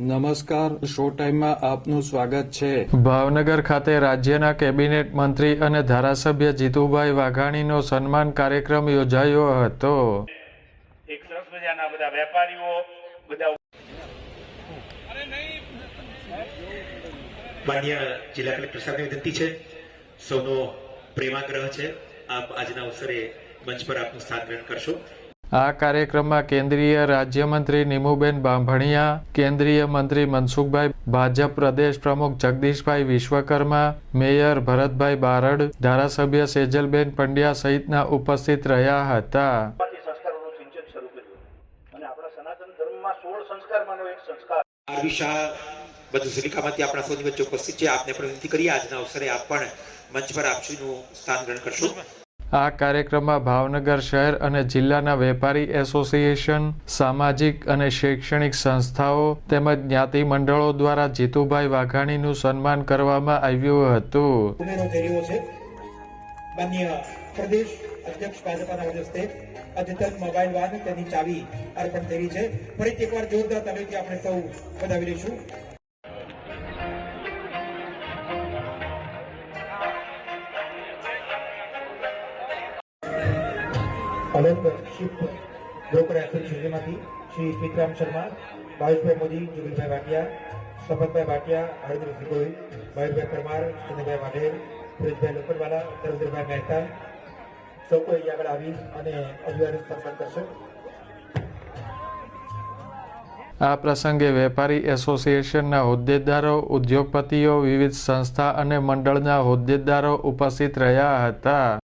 નમસ્કાર શો ટાઈમમાં આપનું સ્વાગત છે. ભાવનગર ખાતે રાજ્યના કેબિનેટ મંત્રી અને ધારાસભ્ય જીતુભાઈ વાઘાણીનો સન્માન કાર્યક્રમ યોજાયો હતો. એક સરસ મજાના બધા વેપારીઓ બધા માન્ય જિલ્લા કલેક્ટર સાહેબની વિનંતી છે. સૌનો પ્રેમાગ્રહ છે. આપ આજના અવસરે મંચ પર આપનું સ્થાન ગ્રહણ કરશો. આ કાર્યક્રમમાં કેન્દ્રીય રાજ્યમંત્રી નિમુબેન બાંભણિયા કેન્દ્રીય મંત્રી મનસુખભાઈ ભાજપ પ્રદેશ પ્રમુખ જગદીશભાઈ વિશ્વકર્મા મેયર ભરતભાઈ બારડ ધારાસભ્ય સેજલબેન પંડ્યા સહિતના ઉપસ્થિત રહ્યા હતા. માંથી સંસ્કારોનું સિંચન શરૂ કર્યું. અને આપણા સૌની વચ્ચે ઉપસ્થિત છે. આપને પણ વિનંતી કરીએ આજના અવસરે આપ પણ મંચ પર આપશીનું સ્થાન ગ્રહણ કરશો. આ કાર્યક્રમમાં ભાવનગર શહેર અને જિલ્લાના વેપારી એસોસિએશન, સામાજિક અને શૈક્ષણિક સંસ્થાઓ તેમજ જ્ઞાતિ મંડળો દ્વારા જીતુભાઈ વાઘાણીનું સન્માન કરવામાં આવ્યું હતું. પ્રદેશ અધ્યક્ષ ભાજપાના હસ્તે અદ્યતન મોબાઈલ વાન તેની ચાવી અર્પણ કરી છે. ફરી એકવાર જોરદાર તાલીમથી આપણે સૌ વધાવી લઈશું. અલગ શિપ બ્રોકર એસોસિએશનમાંથી શ્રી સ્મિતરામ શર્મા ભાવેશભાઈ મોદી જુગલભાઈ ભાટિયા સપતભાઈ ભાટિયા હરદ્રસિંહ ગોહિલ મયુરભાઈ પરમાર ચંદ્રભાઈ વાઢેર સુરેશભાઈ લોકરવાલા ધર્મેન્દ્રભાઈ મહેતા, સૌ કોઈ આગળ આવી અને અભિવાદન સન્માન કરશે. આ પ્રસંગે વેપારી એસોસિએશનના હોદ્દેદારો, ઉદ્યોગપતિઓ, વિવિધ સંસ્થા અને મંડળના હોદ્દેદારો ઉપસ્થિત રહ્યા હતા.